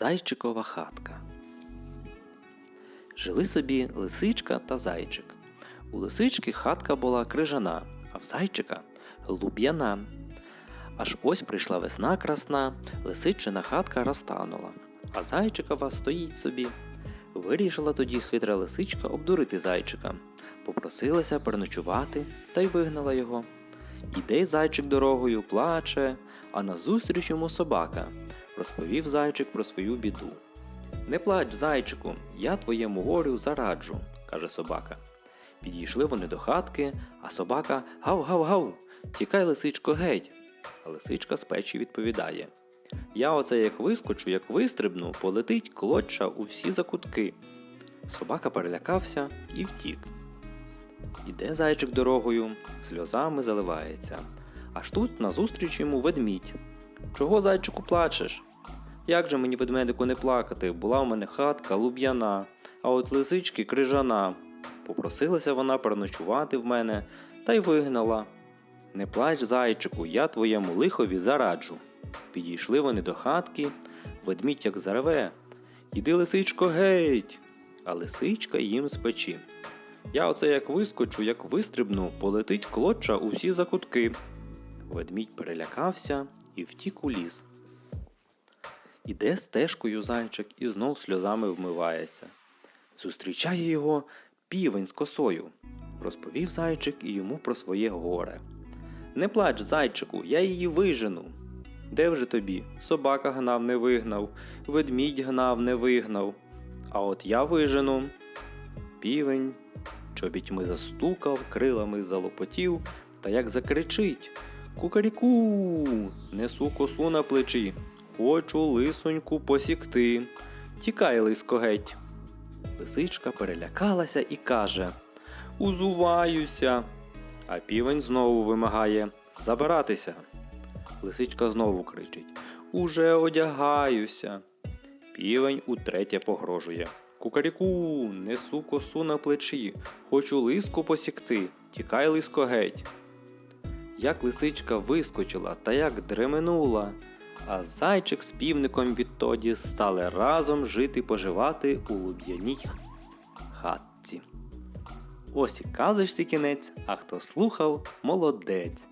Зайчикова хатка. Жили собі лисичка та зайчик. У лисички хатка була крижана, а в зайчика луб'яна. Аж ось прийшла весна красна, лисичина хатка розтанула, а зайчикова стоїть собі. Вирішила тоді хитра лисичка обдурити зайчика, попросилася переночувати та й вигнала його. Іде зайчик дорогою, плаче, а назустріч йому собака розповів зайчик про свою біду. Не плач, зайчику, я твоєму горю зараджу, каже собака. Підійшли вони до хатки, а собака гав-гав-гав, тікай, лисичко, геть. А лисичка з печі відповідає: Я оце як вискочу, як вистрибну, полетить клоча у всі закутки. Собака перелякався і втік. Іде зайчик дорогою, сльозами заливається. Аж тут назустріч йому ведмідь. Чого, зайчику, плачеш? Як же мені ведмедику не плакати? Була в мене хатка луб'яна, а от лисички крижана. Попросилася вона переночувати в мене та й вигнала. Не плач, зайчику, я твоєму лихові зараджу. Підійшли вони до хатки, ведмідь як зареве. Іди, лисичко, геть. А лисичка їм з печі. Я оце як вискочу, як вистрибну, полетить клоча у всі закутки. Ведмідь перелякався і втік у ліс. Іде стежкою зайчик і знов сльозами вмивається. Зустрічає його півень з косою. Розповів зайчик і йому про своє горе. Не плач, зайчику, я її вижену. Де вже тобі? Собака гнав, не вигнав, ведмідь гнав, не вигнав. А от я вижену. Півень чобітьми застукав, крилами залопотів, та як закричить Кукаріку, несу косу на плечі. Хочу лисоньку посікти. Тікай, лиско геть. Лисичка перелякалася і каже Узуваюся. А півень знову вимагає забиратися. Лисичка знову кричить Уже одягаюся. Півень утретє погрожує. Кукаріку, несу косу на плечі, хочу лиску посікти. Тікай, лиско геть. Як лисичка вискочила та як дременула, а зайчик з півником відтоді стали разом жити поживати у луб'яній хатці. Ось і казочці кінець, а хто слухав, молодець.